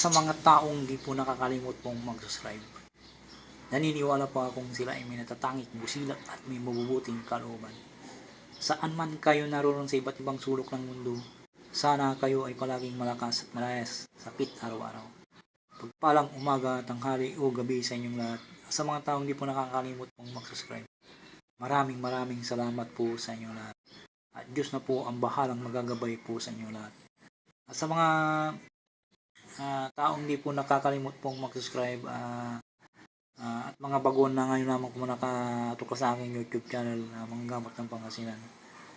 sa mga taong di po nakakalimot pong mag-subscribe. Naniniwala po akong sila ay may natatangik, busilak at may mabubuting kalooban. Saan man kayo naroon sa iba't ibang sulok ng mundo, sana kayo ay palaging malakas at malayas sa sakit araw-araw. Pagpalang umaga, tanghali o gabi sa inyong lahat. Sa mga taong di po nakakalimot pong mag-subscribe. Maraming maraming salamat po sa inyong lahat. At Diyos na po ang bahalang magagabay po sa inyong lahat. At sa mga ah, taong di po nakakalimot pong mag-subscribe ah, ah, at mga baguhan na ngayon lamang po nakatuka sa aking YouTube channel na mga gamot ng pangasinan.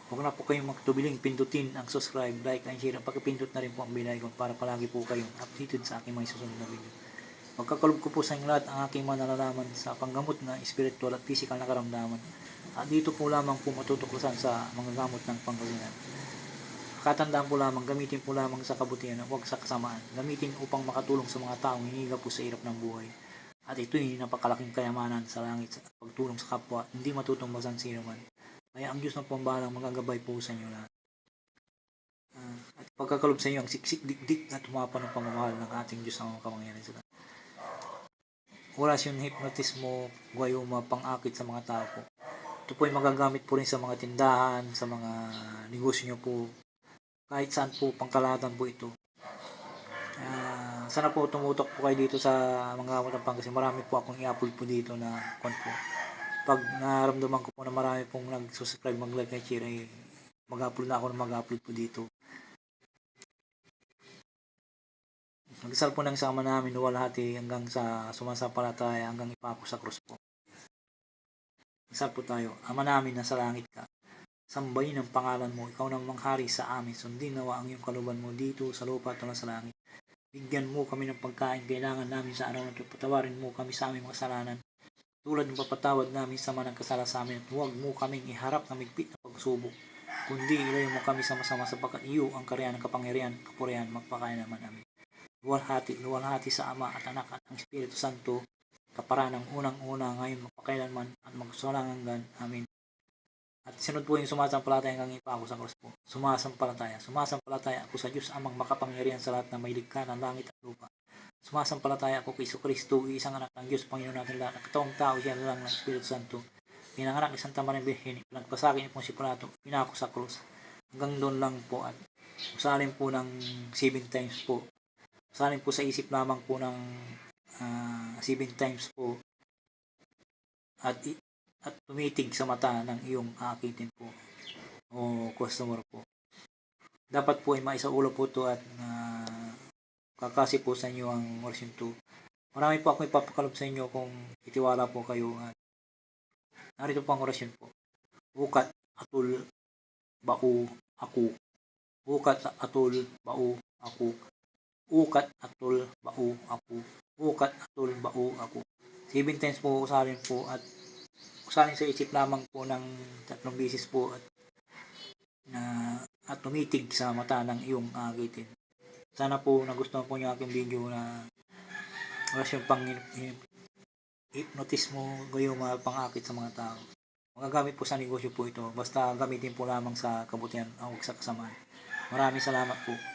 Huwag na po kayong magtubiling pindutin ang subscribe, like, and share. At pagkapindot na rin po ang bell icon para palagi po kayong updated sa aking mga susunod na video. Magkakalob ko po sa inyo lahat ang aking mga nalalaman sa panggamot na spiritual at physical na karamdaman. At dito po lamang po matutuklasan sa mga gamot ng pangasinan. Katandaan po lamang, gamitin po lamang sa kabutihan at huwag sa kasamaan. Gamitin upang makatulong sa mga taong hinihiga po sa hirap ng buhay. At ito'y napakalaking kayamanan sa langit at pagtulong sa kapwa, hindi matutumbasan sino man. Kaya ang Diyos na po ang bahalang magagabay po sa inyo lahat. Ah, at pagkakalob sa inyo ang siksik dikdik at humapa ng pamamahal ng ating Diyos na mga kamangyarihan sa lahat. Orasyon hypnotismo, guayuma, pang-akit sa mga tao po. Ito po ay magagamit po rin sa mga tindahan, sa mga negosyo nyo po, kahit saan po pangkalahatan po ito. Ah, sana po tumutok po kayo dito sa mga gamot ng pang kasi marami po akong i-upload po dito na kon po. Pag naramdaman ko po na marami pong nag-subscribe, mag-like, and share, eh, mag-upload na ako na mag-upload po dito. Nagdasal po ng sama namin walhati hanggang sa sumasampalataya hanggang ipako sa krus po. Dasal po tayo. Ama namin na sa langit ka. Sambahin ang pangalan mo. Ikaw nang manghari sa amin. Sundin nawa ang iyong kaluban mo dito sa lupa at sa langit. Bigyan mo kami ng pagkain kailangan namin sa araw na ito. Patawarin mo kami sa aming mga kasalanan. Tulad ng papatawad namin sa manang kasala sa amin at huwag mo kaming iharap na migpit na pagsubok. Kundi ilayo mo kami sa masama sapagkat iyo ang karyan ng kapangyarihan, kapurihan, magpakain naman namin. Luwalhati, luwalhati sa Ama at Anak at ang Espiritu Santo, kaparanang unang-una ngayon magpakailanman at magsulangan Amin. At sunod po yung sumasampalataya hanggang ipako sa krus po. Sumasampalataya. Sumasampalataya ako sa Diyos amang makapangyarihan sa lahat na may likha ng langit at lupa. Sumasampalataya ako kay Kristo, isang anak ng Diyos, Panginoon natin lahat. Nakatawang tao siya lang ng Espiritu Santo. Pinanganak ni Santa Maria Virgen, pinagpasakit niya po si Pilato, pinako sa krus. Hanggang doon lang po at usalin po ng seven times po. Usalin po sa isip lamang po ng ah, seven times po. At at tumitig sa mata ng iyong aakitin po o customer po. Dapat po ay maisaulo po to at na kakasi po sa inyo ang version 2. Marami po akong ipapakalob sa inyo kung itiwala po kayo at narito po ang orasyon po. Bukat, atul, bau, ako. Bukat, atul, bau, ako. Ukat, atul, bau, ako. Ukat, atul, bau, ako. Seven times po usalin po at usalin sa isip lamang po ng tatlong bisis po at na at tumitig sa mata ng iyong akitin. Sana po nagustuhan po niyo aking video na orasyon pang hypnotismo gayon mga pangakit sa mga tao. Magagamit po sa negosyo po ito. Basta gamitin po lamang sa kabutihan o sa kasamaan. Maraming salamat po.